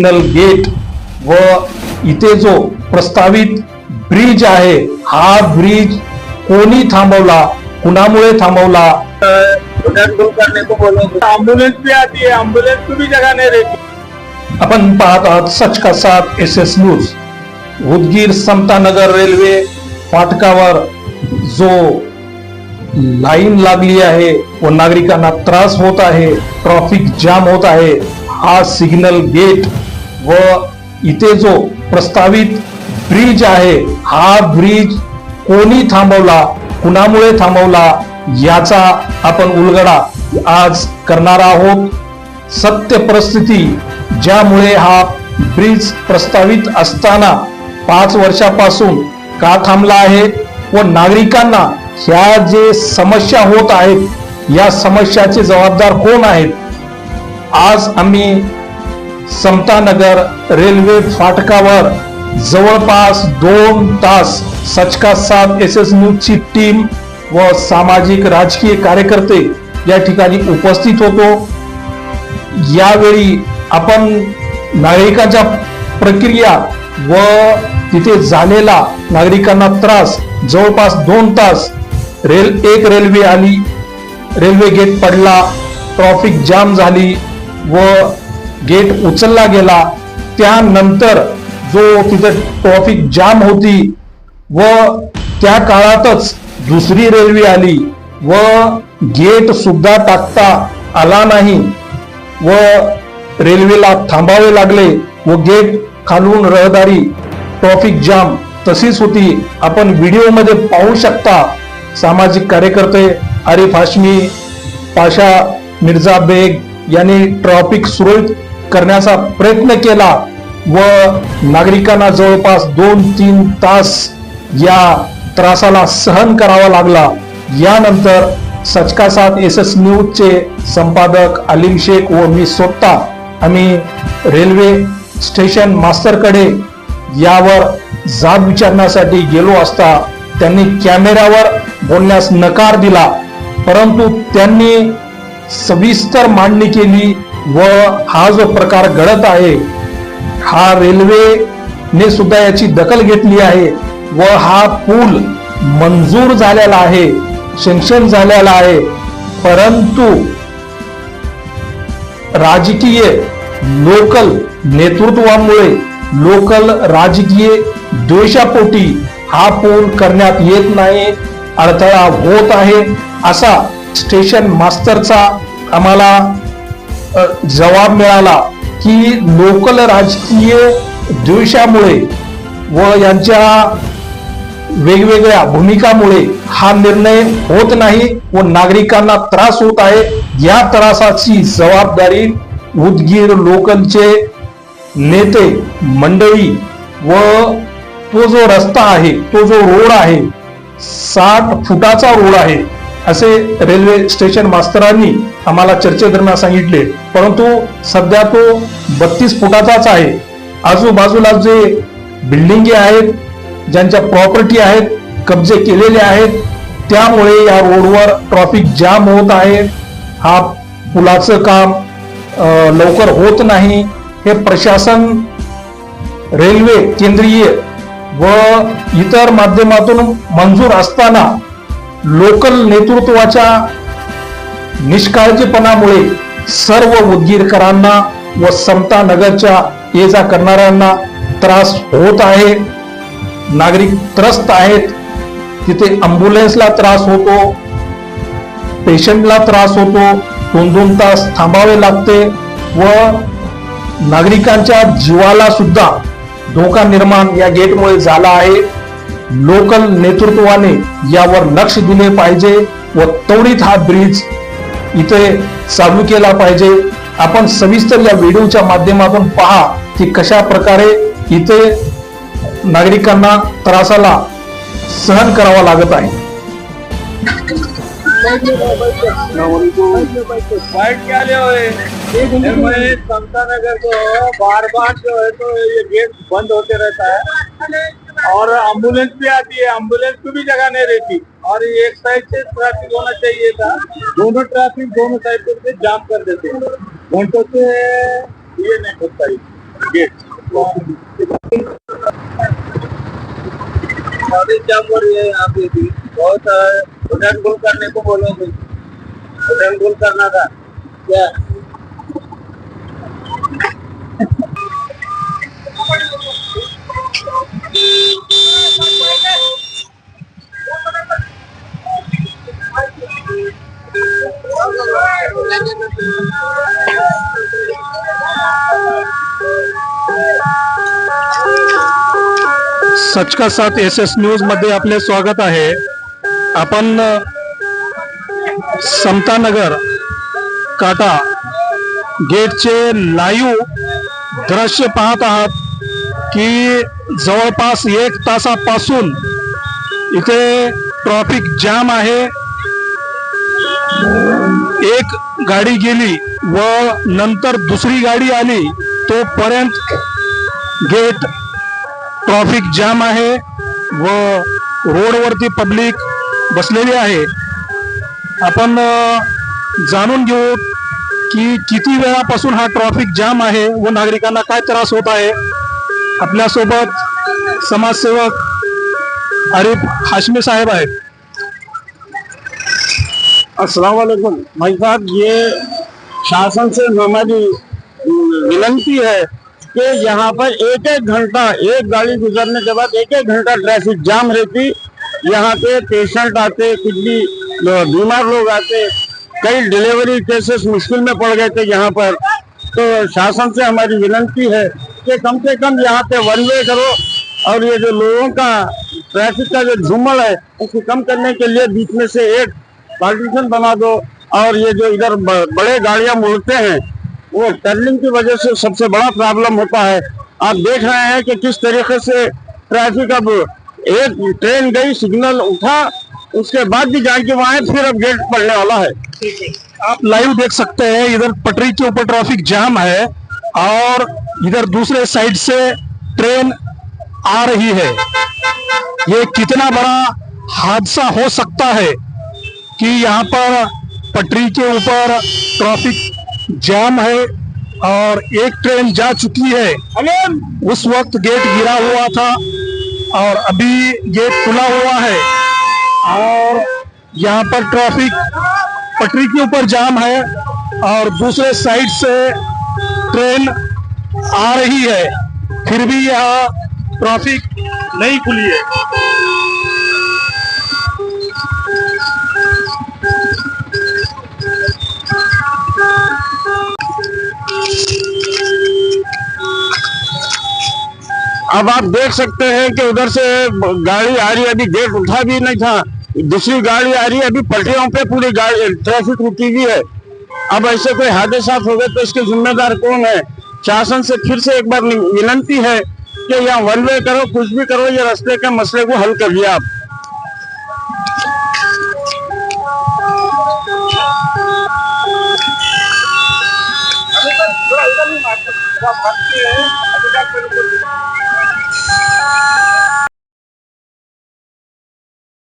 Gate व इथे जो प्रस्तावित ब्रिज आहे, हा ब्रिज कोणी थांबवला? कुणामुळे थांबवला? आपण पाहत आहात Sach Ka Saath S S news Udgir Samtanagar railway फाटकावर जो लाईन लागली आहे, व नागरिकांना त्रास होत आहे ट्रॉफिक जाम होत आहे हा सिग्नल गेट व इथे जो प्रस्तावित ब्रिज आहे हा ब्रिज कोणी थांबवला कुणामुळे थांबवला याचा आपण उलगडा आज करणार आहोत. सत्य परिस्थिती ज्यामुळे हा ब्रिज प्रस्तावित असताना पाच वर्षापासून का थांबला आहे व नागरिकांना ह्या जे समस्या होत आहेत या समस्याचे जबाबदार कोण आहेत आज आम्ही समतानगर रेल्वे फाटकावर जवळपास दोन तास सचका सात एस एस न्यूजची टीम व सामाजिक राजकीय कार्यकर्ते या ठिकाणी उपस्थित होतो. यावेळी आपण नागरिकांच्या प्रक्रिया व तिथे झालेला नागरिकांना त्रास जवळपास दोन तास रेल एक रेल्वे आली. रेल्वे गेट पडला. ट्रॉफिक जाम झाली. व गेट उचलला गेला. त्यानंतर जो तिथे ट्रॉफिक जाम होती व त्या काळातच दुसरी रेल्वे आली व गेट सुद्धा टाकता आला नाही व रेल्वेला थांबावे लागले व गेट खालून रहदारी ट्रॉफिक जाम तशीच होती. आपण व्हिडिओमध्ये पाहू शकता. सामाजिक कार्यकर्ते आरिफ हाशमी पाशा मिर्झा बेग यांनी ट्रॉफिक सुरळीत करण्याचा प्रयत्न केला व नागरिकांना जवळपास दोन तीन तास या त्रासाला सहन करावा लागला. यानंतर सचका सात एस एस न्यूजचे संपादक अलीम शेख व मी स्वतः आम्ही रेल्वे स्टेशन मास्तरकडे यावर जाब विचारण्यासाठी गेलो असता त्यांनी कॅमेऱ्यावर बोलण्यास नकार दिला. परंतु त्यांनी सविस्तर मांडणी केली व हा जो प्रकार घडत आहे हा रेल्वेने सुद्धा याची दखल घेतली आहे व हा पूल मंजूर झालेला आहे सँक्शन झालेला आहे. परंतु राजकीय लोकल नेतृत्वामुळे लोकल राजकीय द्वेषापोटी हा पूल करण्यात येत नाही अडथळा होत आहे असा स्टेशन मास्तरचा आम्हाला जवाब मिळाला की लोकल राजकीय द्वेषामुळे व यांच्या वेगवेगळ्या भूमिकामुळे हा निर्णय होत नाही व नागरिकांना त्रास होत आहे. या त्रासाची जबाबदारी उदगीर लोकलचे नेते मंडळी व तो जो रस्ता आहे तो जो रोड आहे साठ फुटाचा रोड आहे असे रेल्वे स्टेशन मास्तरांनी आम्हाला चर्चेदरम्यान सांगितले. परंतु सध्या तो बत्तीस फुटाचाच आहे. आजूबाजूला जे बिल्डिंगे आहेत ज्यांच्या प्रॉपर्टी आहेत कब्जे केलेले आहेत त्यामुळे या रोडवर ट्रॉफिक जाम होत आहे. हा पुलाचं काम लवकर होत नाही. हे प्रशासन रेल्वे केंद्रीय व इतर माध्यमातून मंजूर असताना लोकल नेतृत्वाच्या निष्काळजीपणामुळे सर्व उदगीरकरांना व समता नगरच्या ये जा करणाऱ्यांना त्रास होत आहे. नागरिक त्रस्त आहेत. तिथे अम्ब्युलन्सला त्रास होतो. पेशंटला त्रास होतो. दोन दोन तास थांबावे लागते व नागरिकांच्या जीवाला सुद्धा धोका निर्माण या गेटमुळे झाला आहे. लोकल नेतृत्वाने यावर लक्ष दिले पाहिजे व त्वरित हा ब्रिज इथे चालू केला पाहिजे. आपण सविस्तर या व्हिडिओच्या माध्यमातून पहा की कशा प्रकारे इथे नागरिकांना त्रासाला सहन करावा लागत आहे. समता नगर को बार बार जो है तो ये गेट बंद होते रहता है। और एंबुलेंस भी आती है एंबुलेंस को भी जगह नहीं रहती। और एक साइड से ट्रैफ़िक होना चाहिए था, दोनों ट्रैफ़िक दोनों साइड से जाम कर देते हैं। घंटों से ये नहीं होता है गेट जाम हो रही है यहाँ पे भी। बहुत करने को बोलो होटल करना था। क्या? सच का साथ एस एस न्यूजमध्ये आपले स्वागत आहे. आपण समतानगर काटा गेटचे लाईव्ह दृश्य पाहत आहात की जवळपास एक तासापासून इथे ट्रॉफिक जाम आहे. एक गाडी गेली व नंतर दुसरी गाडी आली तोपर्यंत गेट ट्रॉफिक जाम आहे व रोडवरती पब्लिक बसलेली आहे. आपण जाणून घेऊ की किती वेळापासून हा ट्रॉफिक जाम आहे व नागरिकांना काय त्रास होत आहे. आपल्यासोबत समाजसेवक अरिफ हाशमी साहेब आहेत. अस्सलाम वालेकुम. भाई साहब ये शासन से हमारी विनंती है कि यहाँ पर एक एक घंटा एक गाड़ी गुजरने के बाद एक एक घंटा ट्रैफिक जाम रहती। यहाँ पे पेशेंट आते कुछ भी बीमार लोग आते कई डिलीवरी केसेस मुश्किल में पड़ गए थे यहाँ पर। तो शासन से हमारी विनंती है कि कम से कम यहाँ पे वन वे करो। और ये जो लोगों का ट्रैफ़िक का जो झूमर है उसको कम करने के लिए बीच में से एक पार्टीशन बना दो। और ये जो इधर बड़े गाड़ियाँ मुड़ते हैं वो टर्निंग की वजह से सबसे बड़ा प्रॉब्लम होता है। आप देख रहे हैं कि किस तरीके से ट्रैफ़िक अब एक ट्रेन गई सिग्नल उठा उसके बाद भी जाके वहाँ फिर अब गेट पड़ने वाला है। आप लाइव देख सकते हैं इधर पटरी के ऊपर ट्रैफ़िक जाम है और इधर दूसरे साइड से ट्रेन आ रही है। ये कितना बड़ा हादसा हो सकता है कि यहाँ पर पटरी के ऊपर ट्रैफ़िक जाम है और एक ट्रेन जा चुकी है। उस वक्त गेट गिरा हुआ था और अभी गेट खुला हुआ है और यहाँ पर ट्रैफ़िक पटरी के ऊपर जाम है और दूसरे साइड से ट्रेन आ रही है। फिर भी यहाँ ट्रैफ़िक नहीं खुली है। अब आप देख सकते हैं कि उधर से गाड़ी आ रही है, अभी गेट उठा भी नहीं था। दूसरी गाड़ी आ रही है, अभी पटरियों पे पूरी गाड़ी, ट्रैफ़िक रुकी हुई है। अब ऐसे कोई हादसा हो गए तो इसके जिम्मेदार कौन है? शासन से फिर से एक बार विनंती है कि यहाँ वन वे करो, कुछ भी करो, ये रास्ते के मसले को हल करिए आप।